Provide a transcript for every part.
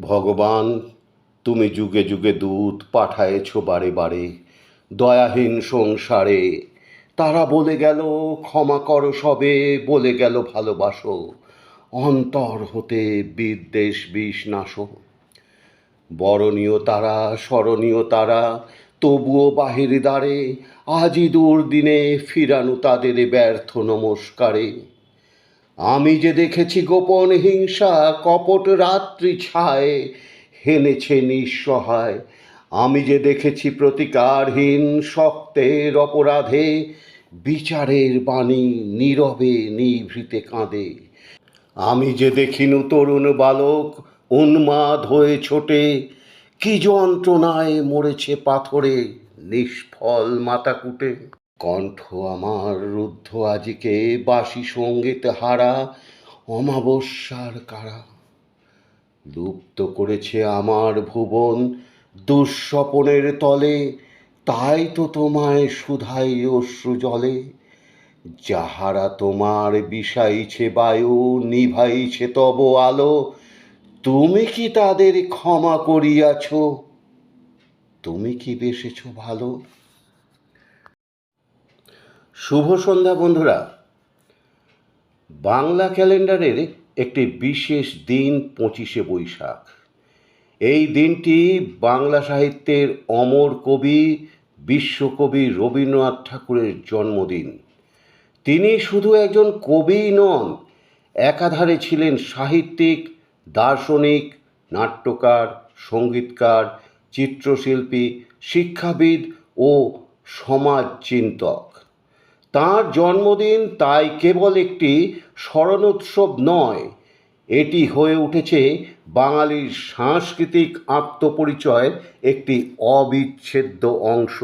ভগবান, তুমি যুগে যুগে দূত পাঠায়েছ বারে বারে। দয়াহীন সংসারে, তারা বলে গেল, ক্ষমা করো সবে, বলে গেল, ভালোবাসো। অন্তর হতে বিদ্বেষ বিষ নাশো। বরণীয় তারা, স্মরণীয় তারা, তবুও বাহির দ্বারে আজি দুর্দিনে ফিরানো তাদের ব্যর্থ নমস্কারে। আমি যে দেখেছি গোপন হিংসা, কপট রাত্রি ছায়, হেনেছে নিঃসহায়। আমি যে দেখেছি প্রতিকারহীন শক্তের অপরাধে, বিচারের বাণী নীরবে নিভৃতে কাঁদে। আমি যে দেখিনু তরুণ বালক, উন্মাদ হয়ে ছোটে, কি যন্ত্রণায় মরেছে পাথরে, নিষ্ফল মাথা কুটে কণ্ঠ আমার রুদ্ধ আজিকে বাসি সংগীত হারা, অমাবস্যার কারা। লুপ্ত করেছে আমার ভুবন দুঃস্বপনের তলে, তাই তো তোমায় সুধাই অশ্রু জলে। যাহারা তোমার বিষাইছে বায়ু, নিভাইছে তব আলো, তুমি কি তাদের ক্ষমা করিয়াছ? তুমি কি বেসেছ ভালো? শুভ সন্ধ্যা, বন্ধুরা। বাংলা ক্যালেন্ডারের একটি বিশেষ দিন পঁচিশে বৈশাখ। এই দিনটি বাংলা সাহিত্যের অমর কবি, বিশ্বকবি রবীন্দ্রনাথ ঠাকুরের জন্মদিন। তিনি শুধু একজন কবিই নন, একাধারে ছিলেন সাহিত্যিক, দার্শনিক, নাট্যকার, সঙ্গীতকার, চিত্রশিল্পী, শিক্ষাবিদ ও সমাজচিন্তক। তাঁর জন্মদিন তাই কেবল একটি স্মরণোৎসব নয়, এটি হয়ে উঠেছে বাঙালির সাংস্কৃতিক আত্মপরিচয়ের একটি অবিচ্ছেদ্য অংশ।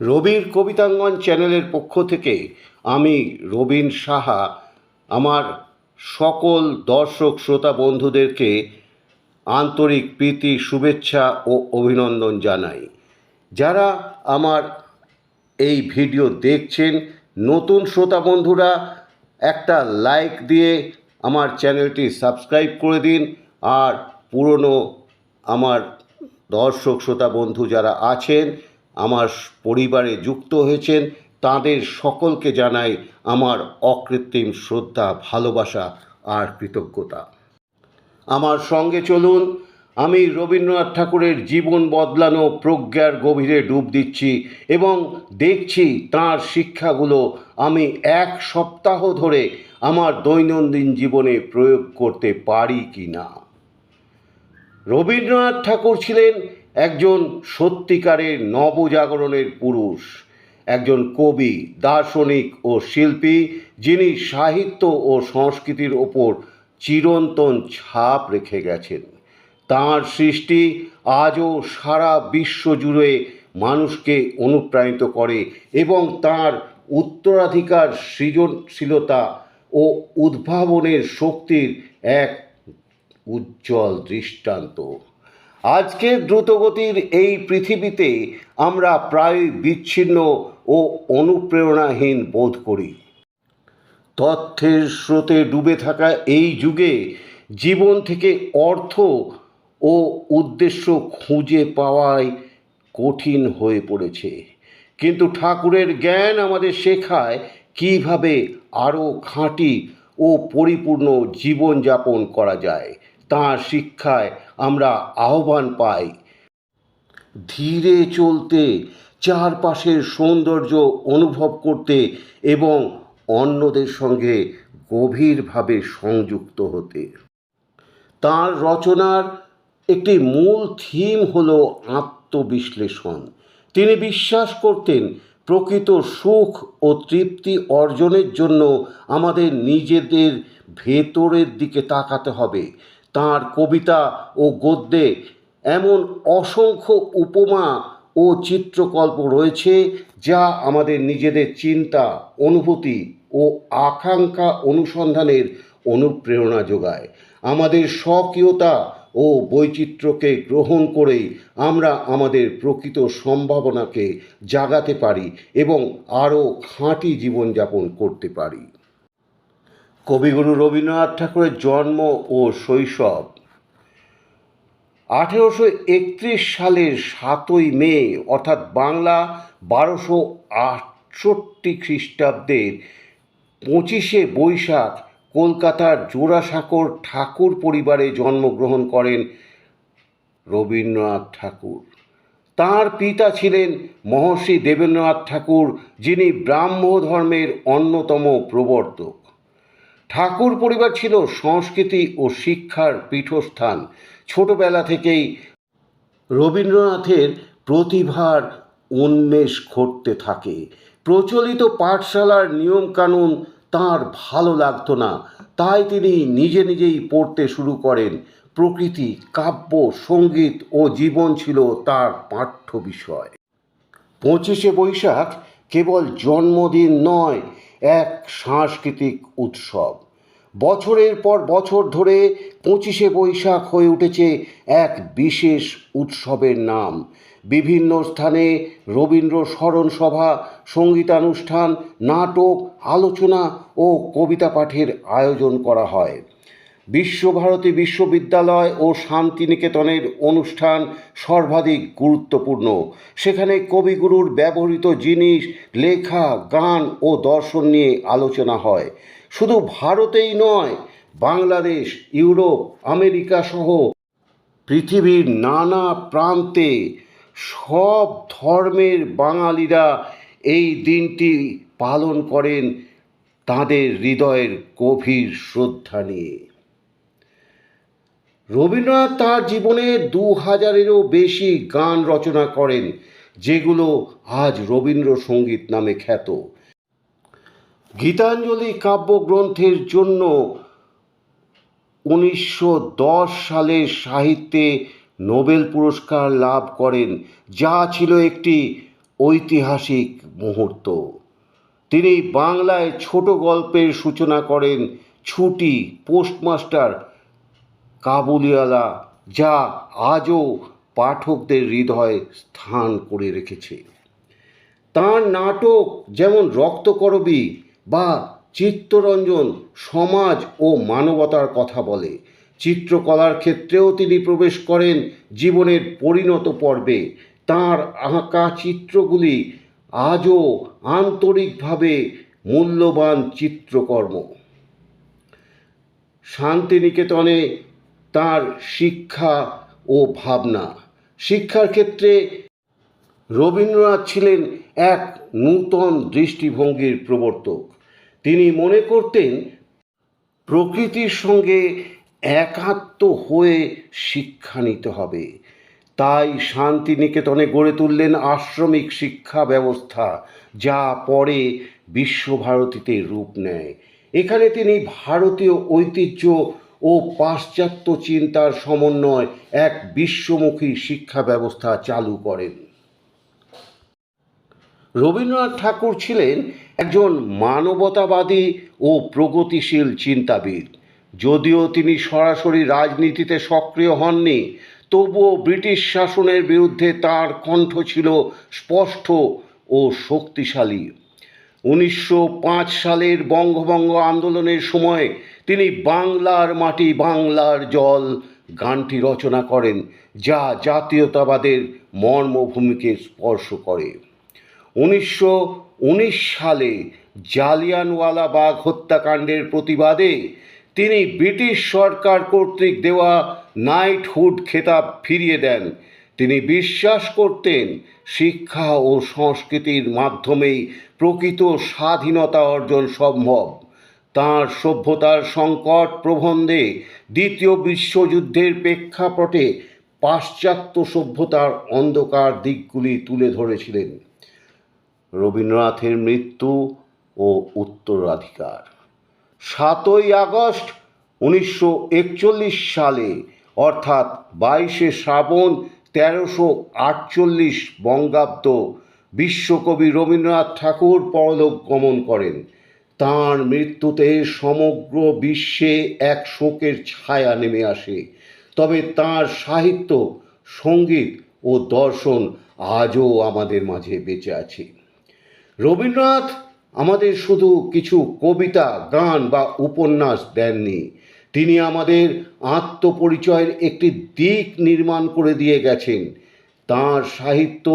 রবির কবিতাঙ্গন চ্যানেলের পক্ষ থেকে আমি রবীন সাহা, আমার সকল দর্শক, শ্রোতা, বন্ধুদেরকে আন্তরিক প্রীতি, শুভেচ্ছা ও অভিনন্দন জানাই। যারা আমার এই ভিডিও দেখছেন নতুন শ্রোতা বন্ধুরা, একটা লাইক দিয়ে আমার চ্যানেলটি সাবস্ক্রাইব করে দিন আর পুরনো আমার দর্শক শ্রোতা বন্ধু যারা আছেন, আমার পরিবারে যুক্ত হয়েছেন, তাদের সকলকে জানাই আমার অকৃত্রিম শ্রদ্ধা, ভালোবাসা আর কৃতজ্ঞতা। আমার সঙ্গে চলুন আমি রবীন্দ্রনাথ ঠাকুরের জীবন বদলানো প্রজ্ঞার গভীরে ডুব দিচ্ছি এবং দেখছি তার শিক্ষাগুলো আমি এক সপ্তাহ ধরে আমার দৈনন্দিন জীবনে প্রয়োগ করতে পারি কি না। রবীন্দ্রনাথ ঠাকুর ছিলেন একজন সত্যিকারের নবজাগরণের পুরুষ, একজন কবি, দার্শনিক ও শিল্পী যিনি সাহিত্য ও সংস্কৃতির ওপর চিরন্তন ছাপ রেখে গেছেন। তাঁর সৃষ্টি আজও সারা বিশ্ব জুড়ে মানুষকে অনুপ্রাণিত করে এবং তাঁর উত্তরাধিকার সৃজনশীলতা ও উদ্ভাবনের শক্তির এক উজ্জ্বল দৃষ্টান্ত। আজকের দ্রুতগতির এই পৃথিবীতে আমরা প্রায় বিচ্ছিন্ন ও অনুপ্রেরণাহীন বোধ করি। তথ্যের স্রোতে ডুবে থাকা এই যুগে জীবন থেকে অর্থ ও উদ্দেশ্য খুঁজে পাওয়াই কঠিন হয়ে পড়েছে। কিন্তু ঠাকুরের জ্ঞান আমাদের শেখায় কীভাবে আরও খাঁটি ও পরিপূর্ণ জীবনযাপন করা যায় তাঁর শিক্ষায় আমরা আহ্বান পাই। ধীরে চলতে, চারপাশের সৌন্দর্য অনুভব করতে এবং অন্যদের সঙ্গে গভীরভাবে সংযুক্ত হতে। তার রচনার একটি মূল থিম হল আত্মবিশ্লেষণ। তিনি বিশ্বাস করতেন, প্রকৃত সুখ ও তৃপ্তি অর্জনের জন্য আমাদের নিজেদের ভেতরের দিকে তাকাতে হবে। তার কবিতা ও গদ্যে এমন অসংখ্য উপমা ও চিত্রকল্প রয়েছে, যা আমাদের নিজেদের চিন্তা, অনুভূতি ও আকাঙ্ক্ষা অনুসন্ধানের অনুপ্রেরণা যোগায়। আমাদের স্বকীয়তা ও বৈচিত্র্যকে গ্রহণ করেই আমরা আমাদের প্রকৃত সম্ভাবনাকে জাগাতে পারি এবং আরও খাঁটি জীবনযাপন করতে পারি। কবিগুরু রবীন্দ্রনাথ ঠাকুরের জন্ম ও শৈশব। আঠেরোশো একত্রিশ সালের সাতই মে, অর্থাৎ বাংলা বারোশো আটষট্টি খ্রিস্টাব্দের পঁচিশে বৈশাখ কলকাতার জোড়াসাঁকোর ঠাকুর পরিবারে জন্মগ্রহণ করেন রবীন্দ্রনাথ ঠাকুর। তার পিতা ছিলেন মহর্ষি দেবেন্দ্রনাথ ঠাকুর, যিনি ব্রাহ্ম ধর্মের অন্যতম প্রবর্তক। ঠাকুর পরিবার ছিল সংস্কৃতি ও শিক্ষার পীঠস্থান। ছোটবেলা থেকেই রবীন্দ্রনাথের প্রতিভার উন্মেষ ঘটতে থাকে। প্রচলিত পাঠশালার নিয়মকানুন তার ভালো লাগতো না। তাই তিনি নিজে নিজেই পড়তে শুরু করেন। প্রকৃতি, কাব্য, সংগীত ও জীবন ছিল তার পাঠ্য বিষয়। পঁচিশে বৈশাখ কেবল জন্মদিন নয়, এক সাংস্কৃতিক উৎসব। বছরের পর বছর ধরে পঁচিশে বৈশাখ হয়ে উঠেছে এক বিশেষ উৎসবের নাম। বিভিন্ন স্থানে রবীন্দ্র স্মরণ সভা সঙ্গীতানুষ্ঠান, নাটক, আলোচনা ও কবিতা পাঠের আয়োজন করা হয়। বিশ্বভারতী বিশ্ববিদ্যালয় ও শান্তিনিকেতনের অনুষ্ঠান সর্বাধিক গুরুত্বপূর্ণ। সেখানে কবিগুরুর ব্যবহৃত জিনিস, লেখা, গান ও দর্শন নিয়ে আলোচনা হয়। শুধু ভারতেই নয়, বাংলাদেশ, ইউরোপ, আমেরিকা সহ পৃথিবীর নানা প্রান্তে সব ধর্মের বাঙালিরা এই দিনটি পালন করেন তাদের হৃদয়ের গভীর শ্রদ্ধা নিয়ে। রবীন্দ্রনাথ তার জীবনে দু হাজারেরও বেশি গান রচনা করেন, যেগুলো আজ রবীন্দ্রসঙ্গীত নামে খ্যাত। গীতাঞ্জলি কাব্যগ্রন্থের জন্য উনিশশো দশ সালে সাহিত্যে নোবেল পুরস্কার লাভ করেন, যা ছিল একটি ঐতিহাসিক মুহূর্ত। তিনি বাংলায় ছোট গল্পের সূচনা করেন ছুটি, পোস্টমাস্টার, কাবুলিওয়ালা, যা আজও পাঠকদের হৃদয়ে স্থান করে রেখেছে। তার নাটক যেমন রক্তকরবী বা চিত্তরঞ্জন, সমাজ ও মানবতার কথা বলে, চিত্রকলার ক্ষেত্রেও তিনি প্রবেশ করেন জীবনের পরিণত পর্বে। তার আঁকা চিত্রগুলি আজও আন্তরিকভাবে মূল্যবান চিত্রকর্ম। শান্তিনিকেতনে তার শিক্ষা ও ভাবনা। শিক্ষার ক্ষেত্রে রবীন্দ্রনাথ ছিলেন এক নূতন দৃষ্টিভঙ্গির প্রবর্তক। তিনি মনে করতেন, প্রকৃতির সঙ্গে একাত্ম হয়ে শিক্ষা নিতে হবে। তাই শান্তিনিকেতনে গড়ে তুললেন আশ্রমিক শিক্ষা ব্যবস্থা, যা পরে বিশ্বভারতীতে রূপ নেয়। এখানে তিনি ভারতীয় ঐতিহ্য ও পাশ্চাত্য চিন্তার সমন্বয় এক বিশ্বমুখী শিক্ষা ব্যবস্থা চালু করেন। রবীন্দ্রনাথ ঠাকুর ছিলেন একজন মানবতাবাদী ও প্রগতিশীল চিন্তাবিদ। যদিও তিনি সরাসরি রাজনীতিতে সক্রিয় হননি তবুও ব্রিটিশ শাসনের বিরুদ্ধে তার কণ্ঠ ছিল স্পষ্ট ও শক্তিশালী। উনিশশো পাঁচ সালের বঙ্গভঙ্গ আন্দোলনের সময় তিনি বাংলার মাটি বাংলার জল গানটি রচনা করেন, যা জাতীয়তাবাদের মর্মভূমিকে স্পর্শ করে। উনিশশো উনিশ সালে জালিয়ানওয়ালাবাগ হত্যাকাণ্ডের প্রতিবাদে তিনি ব্রিটিশ সরকার কর্তৃক দেওয়া নাইটহুড খেতাব ফিরিয়ে দেন। তিনি বিশ্বাস করতেন শিক্ষা ও সংস্কৃতির মাধ্যমেই প্রকৃত স্বাধীনতা অর্জন সম্ভব। তাঁর সভ্যতার সংকট প্রবন্ধে দ্বিতীয় বিশ্বযুদ্ধের প্রেক্ষাপটে পাশ্চাত্য সভ্যতার অন্ধকার দিকগুলি তুলে ধরেছিলেন। রবীন্দ্রনাথের মৃত্যু ও উত্তরাধিকার। সাতই আগস্ট উনিশশো একচল্লিশ সালে, অর্থাৎ বাইশে শ্রাবণ তেরোশো আটচল্লিশ বঙ্গাব্দ, বিশ্বকবি রবীন্দ্রনাথ ঠাকুর পরলোক গমন করেন। তাঁর মৃত্যুতে সমগ্র বিশ্বে এক শোকের ছায়া নেমে আসে। তবে তাঁর সাহিত্য, সংগীত ও দর্শন আজও আমাদের মাঝে বেঁচে আছে। রবীন্দ্রনাথ আমাদের শুধু কিছু কবিতা, গান বা উপন্যাস দেননি। তিনি আমাদের আত্মপরিচয়ের একটি দিক নির্মাণ করে দিয়ে গেছেন। তাঁর সাহিত্য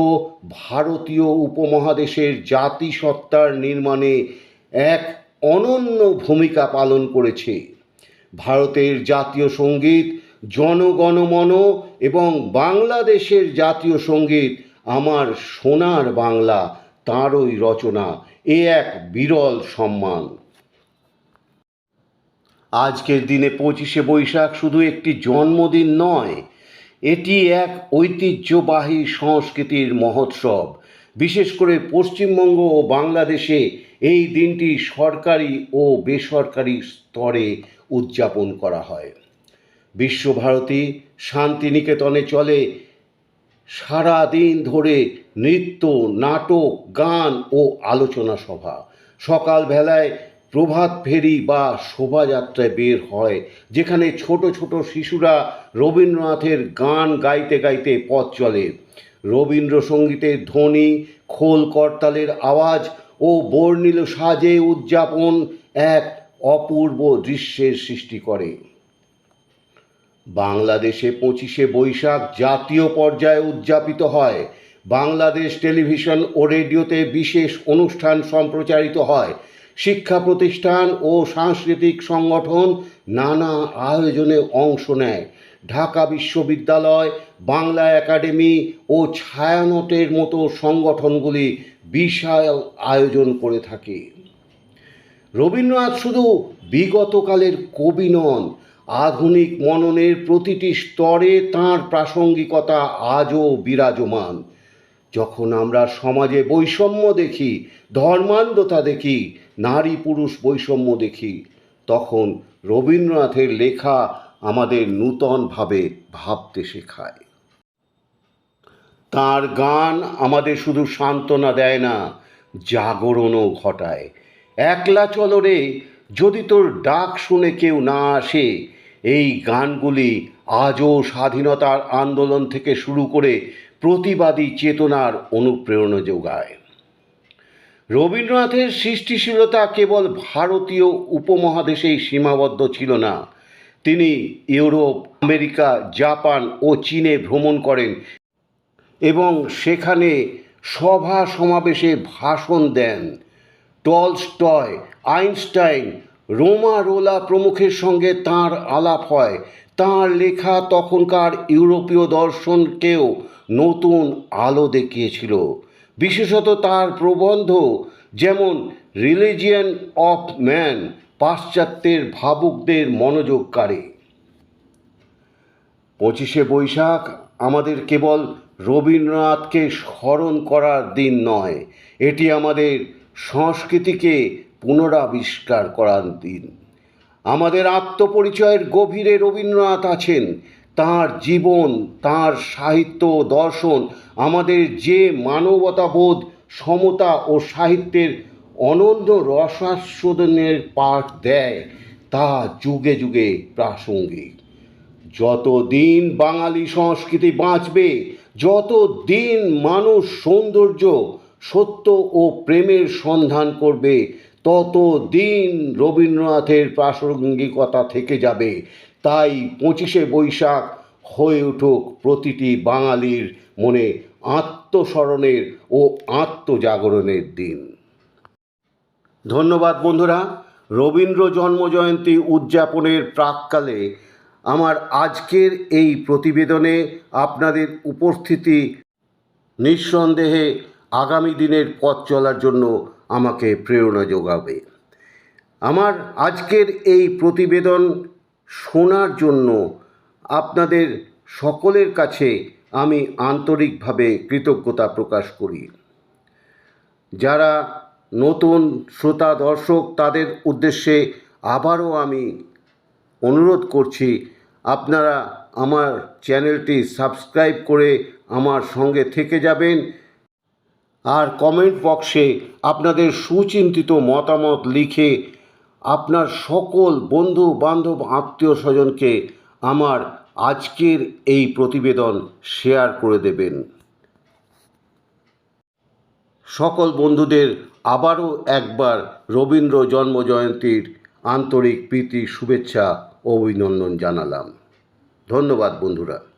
ভারতীয় উপমহাদেশের জাতিসত্তার নির্মাণে এক অনন্য ভূমিকা পালন করেছে। ভারতের জাতীয় সংগীত, জনগণমন এবং বাংলাদেশের জাতীয় সংগীত আমার সোনার বাংলা, তাঁরই রচনা। এ এক বিরল সম্মান। আজকের দিনে পঁচিশে বৈশাখ শুধু একটি জন্মদিন নয়, এটি এক ঐতিহ্যবাহী সংস্কৃতির মহোৎসব। বিশেষ করে পশ্চিমবঙ্গ ও বাংলাদেশে এই দিনটি সরকারি ও বেসরকারি স্তরে উদযাপন করা হয়। বিশ্বভারতী শান্তিনিকেতনে চলে সারা দিন ধরে নৃত্য, নাটক, গান ও আলোচনা সভা। সকালবেলায় প্রভাত ফেরি বা শোভাযাত্রায় বের হয়, যেখানে ছোট ছোট শিশুরা রবীন্দ্রনাথের গান গাইতে গাইতে পথ চলে। রবীন্দ্রসঙ্গীতের ধ্বনি, খোল করতালের আওয়াজ ও বর্ণিল সাজে উদযাপন এক অপূর্ব দৃশ্যের সৃষ্টি করে। বাংলাদেশে পঁচিশে বৈশাখ জাতীয় পর্যায়ে উদযাপিত হয়। বাংলাদেশ টেলিভিশন ও রেডিওতে বিশেষ অনুষ্ঠান সম্প্রচারিত হয়। শিক্ষা প্রতিষ্ঠান ও সাংস্কৃতিক সংগঠন নানা আয়োজনে অংশ নেয়। ঢাকা বিশ্ববিদ্যালয়, বাংলা একাডেমি ও ছায়ানটের মতো সংগঠনগুলি বিশাল আয়োজন করে থাকে। রবীন্দ্রনাথ শুধু বিগতকালের কবি নন, আধুনিক মননের প্রতিটি স্তরে তাঁর প্রাসঙ্গিকতা আজও বিরাজমান। যখন আমরা সমাজে বৈষম্য দেখি, ধর্মান্ধতা দেখি নারী পুরুষ বৈষম্য দেখি, তখন রবীন্দ্রনাথের লেখা আমাদের নূতনভাবে ভাবতে শেখায়। তার গান আমাদের শুধু সান্ত্বনা দেয় না, জাগরণও ঘটায়। একলা চলরে যদি তোর ডাক শুনে কেউ না আসে, এই গানগুলি আজও স্বাধীনতার আন্দোলন থেকে শুরু করে প্রতিবাদী চেতনার অনুপ্রেরণা যোগায়। রবীন্দ্রনাথের সৃষ্টিশীলতা কেবল ভারতীয় উপমহাদেশেই সীমাবদ্ধ ছিল না। তিনি ইউরোপ, আমেরিকা, জাপান ও চীনে ভ্রমণ করেন এবং সেখানে সভা সমাবেশে ভাষণ দেন। টলস্টয়, আইনস্টাইন রোমা রোলা প্রমুখের সঙ্গে তাঁর আলাপ হয়। তাঁর লেখা তখনকার ইউরোপীয় দর্শনকেও নতুন আলো দেখিয়েছিল। বিশেষত তার প্রবন্ধ, যেমন রিলিজিয়ান অফ ম্যান পাশ্চাত্যের ভাবুকদের মনোযোগ কাড়ে। পঁচিশে বৈশাখ আমাদের কেবল রবীন্দ্রনাথকে স্মরণ করার দিন নয়। এটি আমাদের সংস্কৃতিকে পুনরাবিষ্কার করার দিন। আমাদের আত্মপরিচয়ের গভীরে রবীন্দ্রনাথ আছেন। তাঁর জীবন, তাঁর সাহিত্য দর্শন, আমাদের যে মানবতাবোধ, সমতা ও সাহিত্যের অনন্য রসাস্বাদনের পাঠ দেয়, তা যুগে যুগে প্রাসঙ্গিক। যত দিন বাঙালি সংস্কৃতি বাঁচবে যত দিন মানুষ সৌন্দর্য, সত্য ও প্রেমের সন্ধান করবে তত দিন রবীন্দ্রনাথের প্রাসঙ্গিকতা থেকে যাবে। তাই পঁচিশে বৈশাখ হয়ে উঠুক প্রতিটি বাঙালির মনে আত্মস্মরণের ও আত্মজাগরণের দিন। ধন্যবাদ বন্ধুরা, রবীন্দ্র জন্মজয়ন্তী উদযাপনের প্রাককালে আমার আজকের এই প্রতিবেদনে আপনাদের উপস্থিতি নিঃসন্দেহে আগামী দিনের পথ চলার জন্য আমাকে প্রেরণা যোগাবে। আমার আজকের এই প্রতিবেদন শোনার জন্য আপনাদের সকলের কাছে আমি আন্তরিকভাবে কৃতজ্ঞতা প্রকাশ করি। যারা নতুন শ্রোতা, দর্শক, তাদের উদ্দেশ্যে আবারও আমি অনুরোধ করছি, আপনারা আমার চ্যানেলটি সাবস্ক্রাইব করে আমার সঙ্গে থেকে যাবেন। আর কমেন্ট বক্সে আপনাদের সুচিন্তিত মতামত লিখে আপনার সকল বন্ধু বান্ধব আত্মীয় স্বজনকে আমার আজকের এই প্রতিবেদন শেয়ার করে দেবেন। সকল বন্ধুদের আবারও একবার রবীন্দ্র জন্মজয়ন্তীর আন্তরিক প্রীতি, শুভেচ্ছা অভিনন্দন জানালাম। ধন্যবাদ বন্ধুরা।